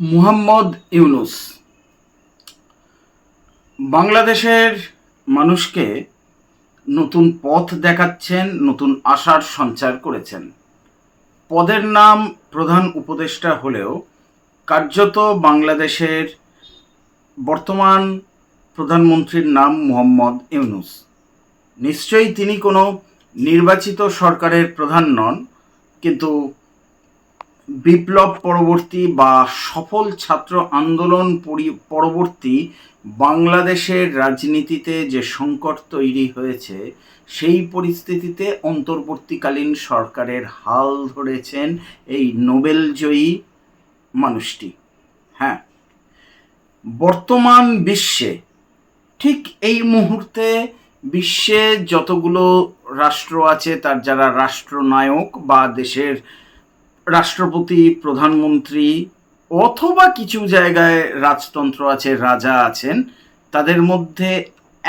মুহাম্মদ ইউনুস। বাংলাদেশের মানুষকে নতুন পথ দেখাচ্ছেন, নতুন আশার সঞ্চার করেছেন। পদের নাম প্রধান উপদেষ্টা হলেও কার্যত বাংলাদেশের বর্তমান প্রধানমন্ত্রীর নাম মোহাম্মদ ইউনুস। নিশ্চয়ই তিনি কোনো নির্বাচিত সরকারের প্রধান নন, কিন্তু বিপ্লব পরবর্তী বা সফল ছাত্র আন্দোলন পরি- পরবর্তী বাংলাদেশের রাজনীতিতে যে সংকট তৈরি হয়েছে, সেই পরিস্থিতিতে অন্তর্বর্তীকালীন সরকারের হাল ধরেছেন এই নোবেলজয়ী মানুষটি। হ্যাঁ বর্তমান বিশ্বে ঠিক এই মুহূর্তে বিশ্বে যতগুলো রাষ্ট্র আছে, তার যারা রাষ্ট্রনায়ক বা দেশের রাষ্ট্রপতি, প্রধানমন্ত্রী অথবা কিছু জায়গায় রাজতন্ত্র আছে, রাজা আছেন, তাদের মধ্যে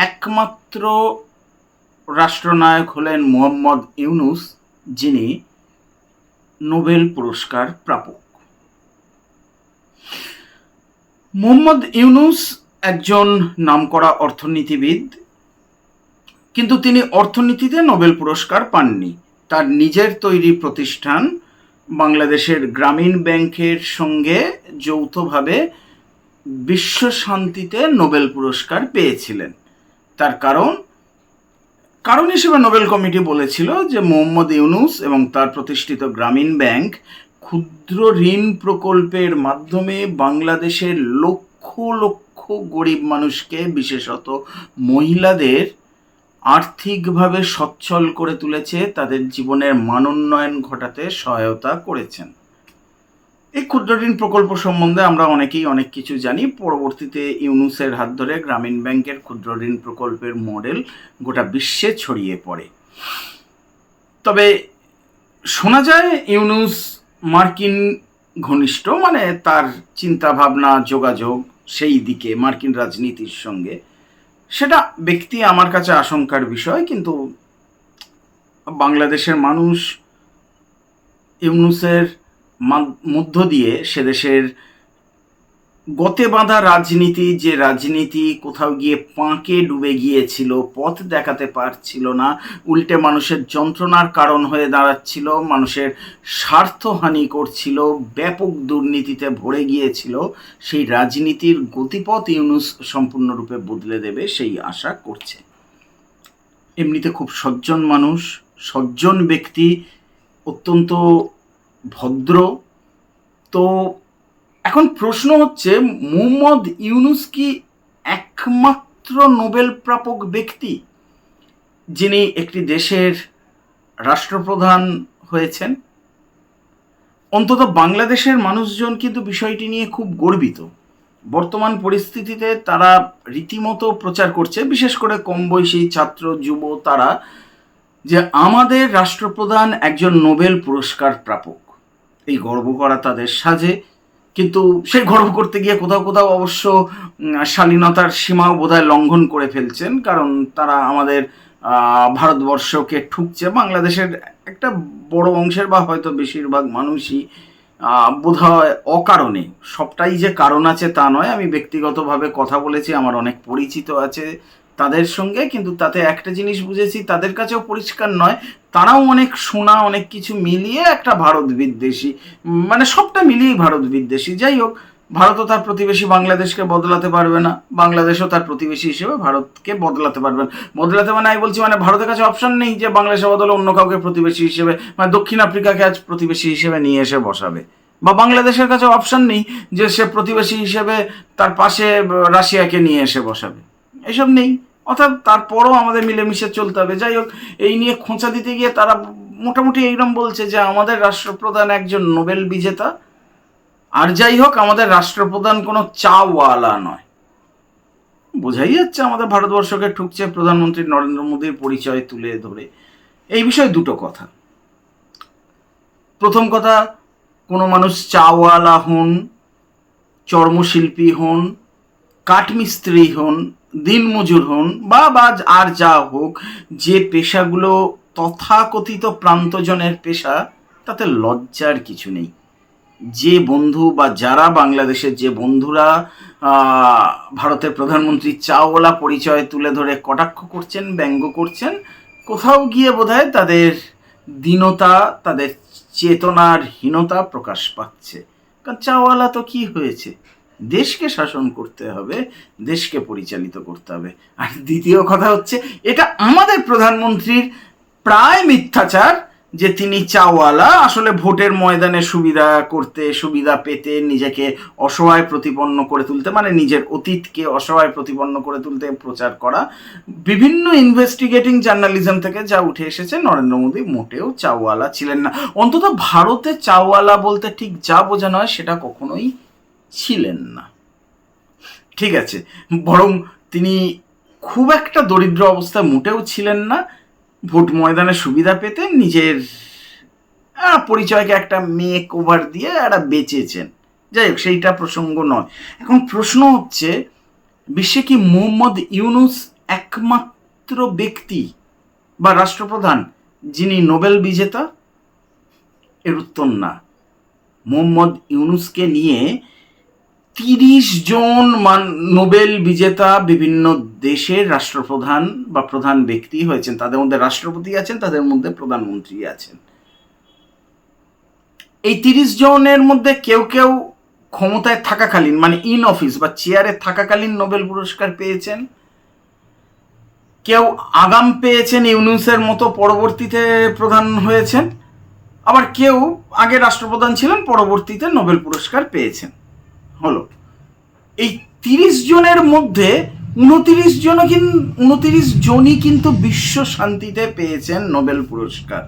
একমাত্র রাষ্ট্রনায়ক হলেন মোহাম্মদ ইউনুস, যিনি নোবেল পুরস্কার প্রাপক। মোহাম্মদ ইউনুস একজন নামকরা অর্থনীতিবিদ, কিন্তু তিনি অর্থনীতিতে নোবেল পুরস্কার পাননি। তার নিজের তৈরি প্রতিষ্ঠান বাংলাদেশের গ্রামীণ ব্যাংকের সঙ্গে যৌথভাবে বিশ্ব শান্তিতে নোবেল পুরস্কার পেয়েছিলেন। তার কারণ কারণ হিসেবে নোবেল কমিটি বলেছিল যে মোহাম্মদ ইউনুস এবং তার প্রতিষ্ঠিত গ্রামীণ ব্যাংক ক্ষুদ্র ঋণ প্রকল্পের মাধ্যমে বাংলাদেশের লক্ষ লক্ষ গরিব মানুষকে, বিশেষত মহিলাদের আর্থিকভাবে সচ্ছল করে তুলেছে তাদের জীবনের মানোন্নয়ন ঘটাতে সহায়তা করেছেন। এই ক্ষুদ্র ঋণ প্রকল্প সম্বন্ধে আমরা অনেকেই অনেক কিছু জানি। পরবর্তীতে ইউনুসের হাত ধরে গ্রামীণ ব্যাংকের ক্ষুদ্র ঋণ প্রকল্পের মডেল গোটা বিশ্বে ছড়িয়ে পড়ে। তবে শোনা যায় ইউনুস মার্কিন ঘনিষ্ঠ মানে তার চিন্তা ভাবনা যোগাযোগ সেই দিকে মার্কিন রাজনীতির সঙ্গে সেটা ব্যক্তি আমার কাছে আশঙ্কার বিষয় কিন্তু বাংলাদেশের মানুষ ইউনুসের মধ্য দিয়ে সে দেশের গতে বাঁধা রাজনীতি, যে রাজনীতি কোথাও গিয়ে পাঁকে ডুবে গিয়েছিল, পথ দেখাতে পারছিল না, উল্টে মানুষের যন্ত্রণার কারণ হয়ে দাঁড়াচ্ছিল, মানুষের স্বার্থহানি করছিল, ব্যাপক দুর্নীতিতে ভরে গিয়েছিল, সেই রাজনীতির গতিপথ ইউনুস সম্পূর্ণরূপে বদলে দেবে সেই আশা করছে। এমনিতে খুব সজ্জন মানুষ, সজ্জন ব্যক্তি, অত্যন্ত ভদ্র, তো এখন প্রশ্ন হচ্ছে, মুহম্মদ ইউনুস কি একমাত্র নোবেল প্রাপক ব্যক্তি যিনি একটি দেশের রাষ্ট্রপ্রধান হয়েছেন? অন্তত বাংলাদেশের মানুষজন কিন্তু বিষয়টি নিয়ে খুব গর্বিত। বর্তমান পরিস্থিতিতে তারা রীতিমতো প্রচার করছে, বিশেষ করে কম বয়সী ছাত্র, যুব, তারা, যে আমাদের রাষ্ট্রপ্রধান একজন নোবেল পুরস্কার প্রাপক। এই গর্ব করা তাদের সাজে। কিন্তু সেই গর্ব করতে গিয়ে কোথাও কোথাও অবশ্য শালীনতার সীমাও বোধহয় লঙ্ঘন করে ফেলছেন, কারণ তারা আমাদের ভারতবর্ষকে ঠুকছে। বাংলাদেশের একটা বড় অংশের বা হয়তো বেশিরভাগ মানুষই বোধহয় অকারণে। সবটাই যে কারণ আছে তা নয়। আমি ব্যক্তিগতভাবে কথা বলেছি, আমার অনেক পরিচিত আছে। তাদের সঙ্গে, কিন্তু তাতে একটা জিনিস বুঝেছি, তাদের কাছেও পরিষ্কার নয়, তারাও অনেক শোনা অনেক কিছু মিলিয়ে একটা ভারত বিদ্বেষী। মানে সবটা মিলিয়েই ভারত বিদ্বেষী। যাই হোক ভারতও তার প্রতিবেশী বাংলাদেশকে বদলাতে পারবে না। বাংলাদেশও তার প্রতিবেশী হিসেবে ভারতকে বদলাতে পারবে না। বদলাতে মানে আমি বলছি মানে ভারতের কাছে অপশন নেই যে বাংলাদেশের বদলে অন্য কাউকে প্রতিবেশী হিসেবে মানে দক্ষিণ আফ্রিকাকে আজ প্রতিবেশী হিসেবে নিয়ে এসে বসাবে। বা বাংলাদেশের কাছে অপশন নেই যে সে প্রতিবেশী হিসেবে তার পাশে রাশিয়াকে নিয়ে এসে বসাবে। এসব নেই। অর্থাৎ তারপরও আমাদের মিলেমিশে চলতে হবে। যাই হোক, এই নিয়ে খোঁচা দিতে গিয়ে তারা মোটামুটি এইরকম বলছে যে আমাদের রাষ্ট্রপ্রধান একজন নোবেল বিজেতা। আর যাই হোক, আমাদের রাষ্ট্রপ্রধান কোনো চাওয়ালা নয়। বোঝাই যাচ্ছে আমাদের ভারতবর্ষকে ঠুকছে প্রধানমন্ত্রী নরেন্দ্র মোদীর পরিচয় তুলে ধরে। এই বিষয়ে দুটো কথা। প্রথম কথা, কোনো মানুষ চাওয়ালা হন, চর্মশিল্পী হন, কাঠমিস্ত্রি হন দিনমজুর হন, বা বা আর যা হোক, যে পেশাগুলো তথাকথিত প্রান্তজনের পেশা, তাতে লজ্জার কিছু নেই। যে বন্ধু বা যারা বাংলাদেশের যে বন্ধুরা ভারতের প্রধানমন্ত্রী চাওয়ালা পরিচয় তুলে ধরে কটাক্ষ করছেন, ব্যঙ্গ করছেন, কোথাও গিয়ে বোধহয় তাদের দীনতা, তাদের চেতনার হীনতা প্রকাশ পাচ্ছে। কারণ চাওয়ালা তো কি হয়েছে? দেশকে শাসন করতে হবে, দেশকে পরিচালিত করতে হবে। আর দ্বিতীয় কথা হচ্ছে, এটা আমাদের প্রধানমন্ত্রীর প্রায় মিথ্যাচার যে তিনি চাওয়ালা, আসলে ভোটের ময়দানে সুবিধা করতে, সুবিধা পেতে নিজেকে অসহায় প্রতিপন্ন করে তুলতে মানে নিজের অতীতকে অসহায় প্রতিপন্ন করে তুলতে প্রচার করা। বিভিন্ন ইনভেস্টিগেটিং জার্নালিজম থেকে যা উঠে এসেছে, নরেন্দ্র মোদী মোটেও চাওয়ালা ছিলেন না। অন্তত ভারতে চাওয়ালা বলতে ঠিক যা বোঝানো হয় সেটা কখনোই ছিলেন না। ঠিক আছে, বরং তিনি খুব একটা দরিদ্র অবস্থায় মোটেও ছিলেন না। ভোট ময়দানে সুবিধা পেতে নিজের পরিচয়কে একটা মেক ওভার দিয়ে একটা বেঁচেছেন। যাই হোক, সেইটা প্রসঙ্গ নয়। এখন প্রশ্ন হচ্ছে, বিশ্বে কি মোহাম্মদ ইউনুস একমাত্র ব্যক্তি বা রাষ্ট্রপ্রধান যিনি নোবেল বিজেতা? এর উত্তর না। মোহাম্মদ ইউনুসকে নিয়ে তিরিশ জন মান, নোবেল বিজেতা বিভিন্ন দেশের রাষ্ট্রপ্রধান বা প্রধান ব্যক্তি হয়েছেন। তাদের মধ্যে রাষ্ট্রপতি আছেন, তাদের মধ্যে প্রধানমন্ত্রী আছেন। এই তিরিশ জনের মধ্যে কেউ কেউ ক্ষমতায় থাকাকালীন মানে ইন অফিস বা চেয়ারে থাকাকালীন নোবেল পুরস্কার পেয়েছেন। কেউ আগাম পেয়েছেন ইউনুসের মতো পরবর্তীতে প্রধান হয়েছেন। আবার কেউ আগে রাষ্ট্রপ্রধান ছিলেন, পরবর্তীতে নোবেল পুরস্কার পেয়েছেন। হলো। এই তিরিশ জনের মধ্যে উনতিরিশ জন উনতিরিশ জনই কিন্তু বিশ্ব শান্তিতে পেয়েছেন নোবেল পুরস্কার।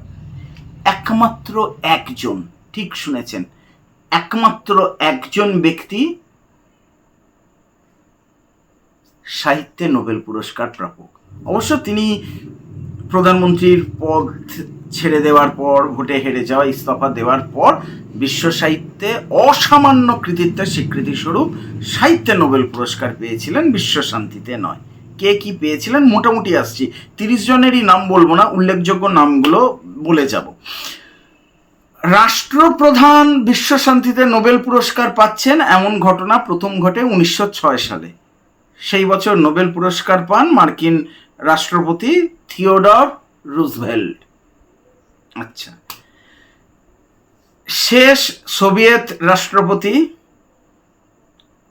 একমাত্র একজন, ঠিক শুনেছেন, একমাত্র একজন ব্যক্তি সাহিত্যে নোবেল পুরস্কার প্রাপক। অবশ্য তিনি প্রধানমন্ত্রীর পদ ছেড়ে দেওয়ার পর, ভোটে হেরে যাওয়া, ইস্তফা দেওয়ার পর বিশ্ব সাহিত্যে অসামান্য কৃতিত্বের স্বীকৃতি স্বরূপ সাহিত্যে নোবেল পুরস্কার পেয়েছিলেন বিশ্ব শান্তিতে নয়। কে কি পেয়েছিলেন? মোটামুটি আসছি। তিরিশ জনেরই নাম বলব না, উল্লেখযোগ্য নামগুলো বলে যাব। রাষ্ট্রপ্রধান বিশ্ব শান্তিতে নোবেল পুরস্কার পাচ্ছেন এমন ঘটনা প্রথম ঘটে উনিশশো ছয় সালে। সেই বছর নোবেল পুরস্কার পান মার্কিন রাষ্ট্রপতি থিওডর রুজভেল্ট। আচ্ছা। শেষ সোভিয়েত রাষ্ট্রপতি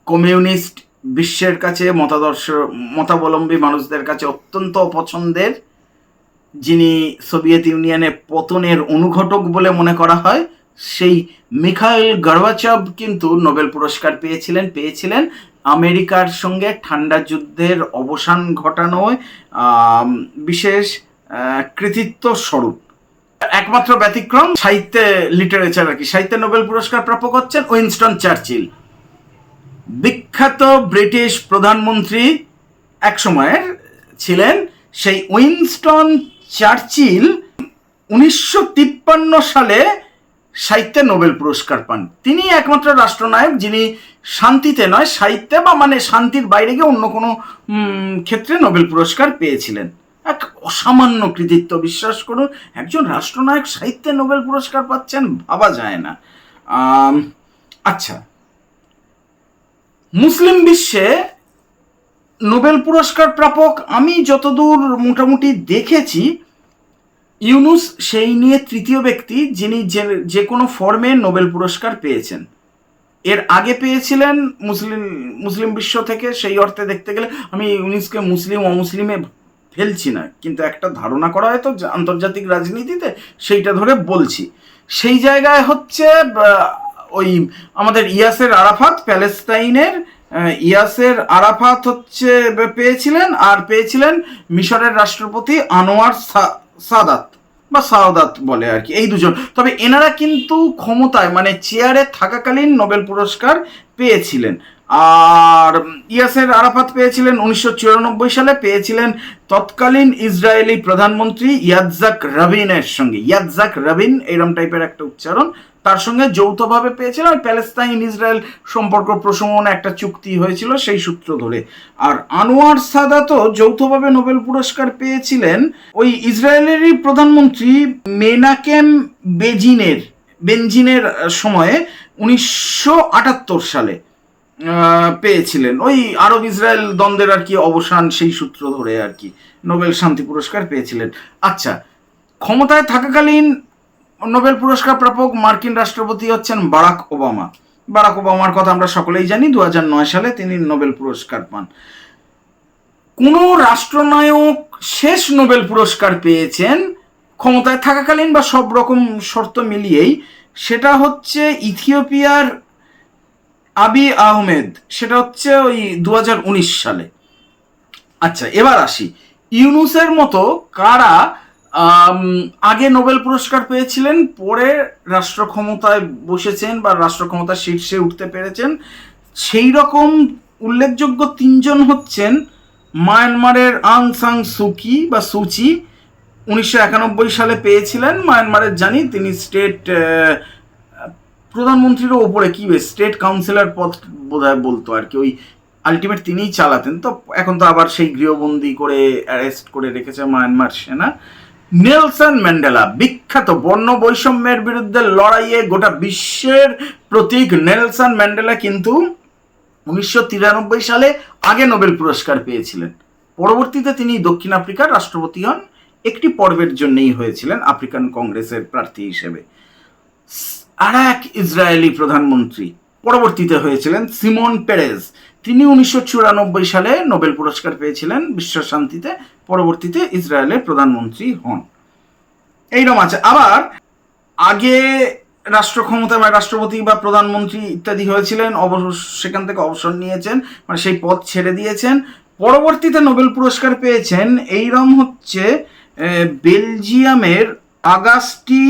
কমিউনিস্ট বিশ্বের কাছে মতাদর্শ, মতাবলম্বী মানুষদের কাছে অত্যন্ত অপছন্দের, যিনি সোভিয়েত ইউনিয়নে পতনের অনুঘটক বলে মনে করা হয়, সেই মিখাইল গর্বাচভ কিন্তু নোবেল পুরস্কার পেয়েছিলেন পেয়েছিলেন আমেরিকার সঙ্গে ঠান্ডা যুদ্ধের অবসান ঘটানোয় বিশেষ কৃতিত্ব স্বরূপ একমাত্র ব্যতিক্রম সাহিত্যে লিটারেচার আর কি। সাহিত্যে নোবেল পুরস্কার প্রাপক হচ্ছেন উইনস্টন চার্চিল। বিখ্যাত ব্রিটিশ প্রধানমন্ত্রী এক সময়ের ছিলেন সেই উইনস্টন চার্চিল উনিশশো তিপ্পান্ন সালে সাহিত্যে নোবেল পুরস্কার পান। তিনি একমাত্র রাষ্ট্রনায়ক যিনি শান্তিতে নয়, সাহিত্যে বা মানে শান্তির বাইরে গিয়ে অন্য কোনো ক্ষেত্রে নোবেল পুরস্কার পেয়েছিলেন। এক অসামান্য কৃতিত্ব, বিশ্বাস করুন। একজন রাষ্ট্রনায়ক সাহিত্যে নোবেল পুরস্কার পাচ্ছেন, ভাবা যায় না। আচ্ছা। মুসলিম বিশ্বে নোবেল পুরস্কার প্রাপক আমি যতদূর মোটামুটি দেখেছি, ইউনুস সেই নিয়ে তৃতীয় ব্যক্তি যিনি যে যে কোনো ফর্মে নোবেল পুরস্কার পেয়েছেন। এর আগে পেয়েছিলেন মুসলিম মুসলিম বিশ্ব থেকে, সেই অর্থে দেখতে গেলে আমি ইউনুসকে মুসলিম, অমুসলিমে ফেলছি না। কিন্তু একটা ধারণা করা হয়তো আন্তর্জাতিক রাজনীতিতে সেইটা ধরে বলছি। সেই জায়গায় হচ্ছে ওই আমাদের ইয়াসের আরাফাত, প্যালেস্তাইনের ইয়াসের আরাফাত হচ্ছে পেয়েছিলেন আর পেয়েছিলেন মিশরের রাষ্ট্রপতি আনোয়ার সাদাত বা সাওদাত বলে আর কি, এই দুজন। তবে এনারা কিন্তু ক্ষমতায় মানে চেয়ারে থাকাকালীন নোবেল পুরস্কার পেয়েছিলেন। আর ইয়াসের আরাফাত পেয়েছিলেন উনিশশো চুরানব্বই সালে, পেয়েছিলেন তৎকালীন ইসরায়েলি প্রধানমন্ত্রী ইয়াদজাক রাবিনের সঙ্গে। ইয়াদজাক রাবিন এরম টাইপের একটা উচ্চারণ। তার সঙ্গে যৌথভাবে পেয়েছিলেন আর প্যালেস্তাইন ইসরায়েল সম্পর্ক প্রশমনে একটা চুক্তি হয়েছিল সেই সূত্র ধরে। আর আনোয়ার সাদাতও যৌথভাবে নোবেল পুরস্কার পেয়েছিলেন ওই ইসরায়েলেরই প্রধানমন্ত্রী মেনাকেম বেজিনের, বেনজিনের সময়ে উনিশশো আটাত্তর সালে। পেয়েছিলেন। ওই আরব ইসরায়েল দ্বন্দ্বের আর কি অবসান সেই সূত্র ধরে আর কি। নোবেল শান্তি পুরস্কার পেয়েছিলেন। আচ্ছা ক্ষমতায় থাকাকালীন নোবেল পুরস্কার প্রাপক মার্কিন রাষ্ট্রপতি হচ্ছেন বারাক ওবামা। বারাক ওবামার কথা আমরা সকলেই জানি দু হাজার নয় সালে তিনি নোবেল পুরস্কার পান। কোন রাষ্ট্রনায়ক শেষ নোবেল পুরস্কার পেয়েছেন ক্ষমতায় থাকাকালীন বা সব রকম শর্ত মিলিয়েই, সেটা হচ্ছে ইথিওপিয়ার আবি আহমেদ, সেটা হচ্ছে ওই দু হাজার উনিশ সালে। আচ্ছা এবার আসি। ইউনুসের মতো কারা আগে নোবেল পুরস্কার পেয়েছিলেন, পরে রাষ্ট্র ক্ষমতায় বসেছেন বা রাষ্ট্র ক্ষমতার শীর্ষে উঠতে পেরেছেন, সেই রকম উল্লেখযোগ্য তিনজন হচ্ছেন মায়ানমারের আং সাং সুকি বা সুচি উনিশশো একানব্বই সালে পেয়েছিলেন মায়ানমারের জানি, তিনি স্টেট প্রধানমন্ত্রীরও ওপরে কি স্টেট কাউন্সিলর পদ বোধহয় বলতো আর কি, ওই আলটিমেট তিনিই চালাতেন। তো এখন তো আবার সেই গৃহবন্দি করে অ্যারেস্ট করে রেখেছে মায়ানমার সেনা। নেলসন ম্যান্ডেলা, বিখ্যাত বর্ণ বৈষম্যের বিরুদ্ধে লড়াইয়ে গোটা বিশ্বের প্রতীক নেলসন ম্যান্ডেলা কিন্তু উনিশশো তিরানব্বই সালে আগে নোবেল পুরস্কার পেয়েছিলেন। পরবর্তীতে তিনি দক্ষিণ আফ্রিকার রাষ্ট্রপতি হন। একটি পর্বের জন্যই হয়েছিলেন আফ্রিকান কংগ্রেসের প্রার্থী হিসেবে। আর এক ইসরায়েলি প্রধানমন্ত্রী। পরবর্তীতে হয়েছিলেন সিমন পেরেজ। তিনি উনিশশো চুরানব্বই সালে নোবেল পুরস্কার পেয়েছিলেন বিশ্ব শান্তিতে। পরবর্তীতে ইসরায়েলের প্রধানমন্ত্রী হন। এইরকম আছে। আবার আগে রাষ্ট্র ক্ষমতা বা রাষ্ট্রপতি বা প্রধানমন্ত্রী ইত্যাদি হয়েছিলেন অবশ্য সেখান থেকে অবসর নিয়েছেন মানে সেই পদ ছেড়ে দিয়েছেন। পরবর্তীতে নোবেল পুরস্কার পেয়েছেন, এইরম হচ্ছে বেলজিয়ামের আগাস্টি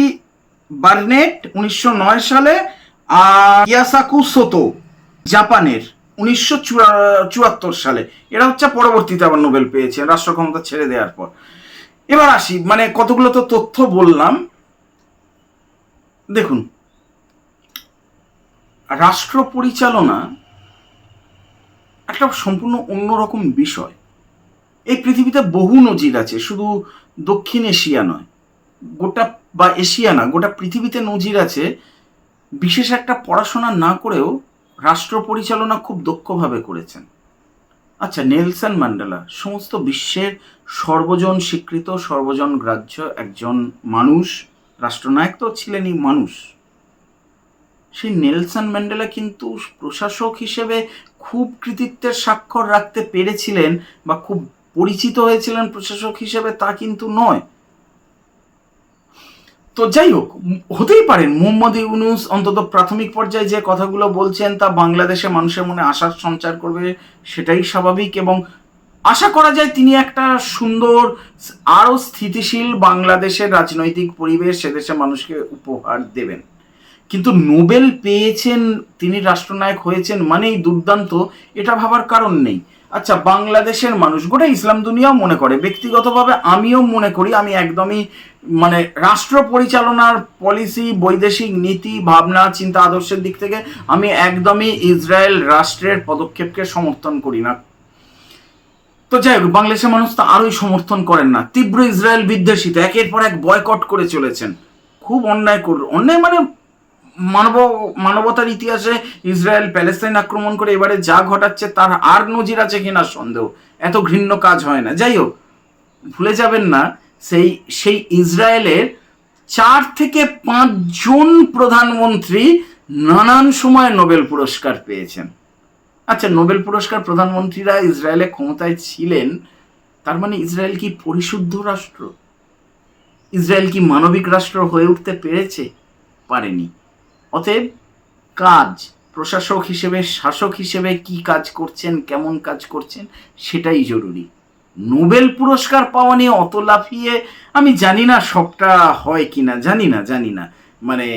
বার্নেট উনিশশো নয় সালে, আর ইয়াসাকু সোতো, জাপানের উনিশশো চুয়াত্তর সালে। এরা হচ্ছে পরবর্তীতে আবার নোবেল পেয়েছেন রাষ্ট্র ক্ষমতা ছেড়ে দেওয়ার পর। এবার আসি মানে কতগুলো তো তথ্য বললাম। দেখুন, রাষ্ট্র পরিচালনা একটা সম্পূর্ণ অন্যরকম বিষয়। এই পৃথিবীতে বহু নজির আছে, শুধু দক্ষিণ এশিয়া নয়, গোটা বা এশিয়া না, গোটা পৃথিবীতে নজির আছে, বিশেষ একটা পড়াশোনা না করেও রাষ্ট্র পরিচালনা খুব দক্ষভাবে করেছেন। আচ্ছা নেলসন ম্যান্ডেলা, সমস্ত বিশ্বের সর্বজন স্বীকৃত, সর্বজন গ্রাহ্য একজন মানুষ, রাষ্ট্রনায়ক তো ছিলেনই মানুষ। সেই নেলসন ম্যান্ডেলা কিন্তু প্রশাসক হিসেবে খুব কৃতিত্বের স্বাক্ষর রাখতে পেরেছিলেন বা খুব পরিচিত হয়েছিলেন প্রশাসক হিসেবে তা কিন্তু নয়। তো যাই হোক হতেই পারেন মোহাম্মদ ইউনুস অন্তত প্রাথমিক পর্যায়ে যে কথাগুলো বলছেন তা বাংলাদেশে মানুষের মনে আশার সঞ্চার করবে সেটাই স্বাভাবিক এবং আশা করা যায় তিনি একটা সুন্দর, আরও স্থিতিশীল বাংলাদেশের রাজনৈতিক পরিবেশ সেদেশে মানুষকে উপহার দেবেন। কিন্তু নোবেল পেয়েছেন, তিনি রাষ্ট্রনায়ক হয়েছেন মানেই দুর্দান্ত, এটা ভাবার কারণ নেই। আচ্ছা বাংলাদেশের মানুষ, গোটা ইসলাম দুনিয়াও মনে করে, ব্যক্তিগতভাবে আমিও মনে করি, আমি একদমই মানে রাষ্ট্র পরিচালনার পলিসি, বৈদেশিক নীতি, ভাবনা, চিন্তা, আদর্শের দিক থেকে আমি একদমই ইসরায়েল রাষ্ট্রের পদক্ষেপকে সমর্থন করি না। তো যাই হোক, বাংলাদেশের মানুষ তো আরোই সমর্থন করেন না। তীব্র ইসরায়েল বিদ্বেষিত, একের পর এক বয়কট করে চলেছেন। খুব অন্যায় কর, অন্যায় মানে মানব, মানবতার ইতিহাসে ইসরায়েল প্যালেস্তাইন আক্রমণ করে এবারে যা ঘটাচ্ছে তার আর নজির আছে কিনা সন্দেহ। এত ঘৃণ্য কাজ হয় না। যাই হোক, ভুলে যাবেন না সেই সেই ইসরায়েলের চার থেকে পাঁচজন প্রধানমন্ত্রী নানান সময় নোবেল পুরস্কার পেয়েছেন। আচ্ছা নোবেল পুরস্কার প্রধানমন্ত্রীরা ইসরায়েলে ক্ষমতায় ছিলেন, তার মানে ইসরায়েল কি পরিশুদ্ধ রাষ্ট্র? ইসরায়েল কি মানবিক রাষ্ট্র হয়ে উঠতে পেরেছে? পারেনি। অতএব কাজ, প্রশাসক হিসেবে, শাসক হিসেবে কি কাজ করছেন, কেমন কাজ করছেন, সেটাই জরুরি। নোবেল পুরস্কার পাওয়া নিয়ে অত লাফিয়ে, আমি জানি না সবটা হয় কি না জানি না জানি না। মানে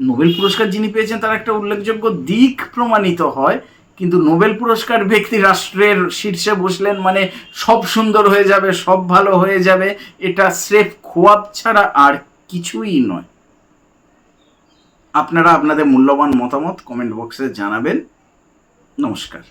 নোবেল পুরস্কার যিনি পেয়েছেন তার একটা উল্লেখযোগ্য দিক প্রমাণিত হয়, কিন্তু নোবেল পুরস্কার ব্যক্তি রাষ্ট্রের শীর্ষে বসলেন মানে সব সুন্দর হয়ে যাবে, সব ভালো হয়ে যাবে, এটা স্রেফ খোয়াব ছাড়া আর কিছুই নয়। আপনারা আপনাদের মূল্যবান মতামত কমেন্ট বক্সে জানাবেন। নমস্কার।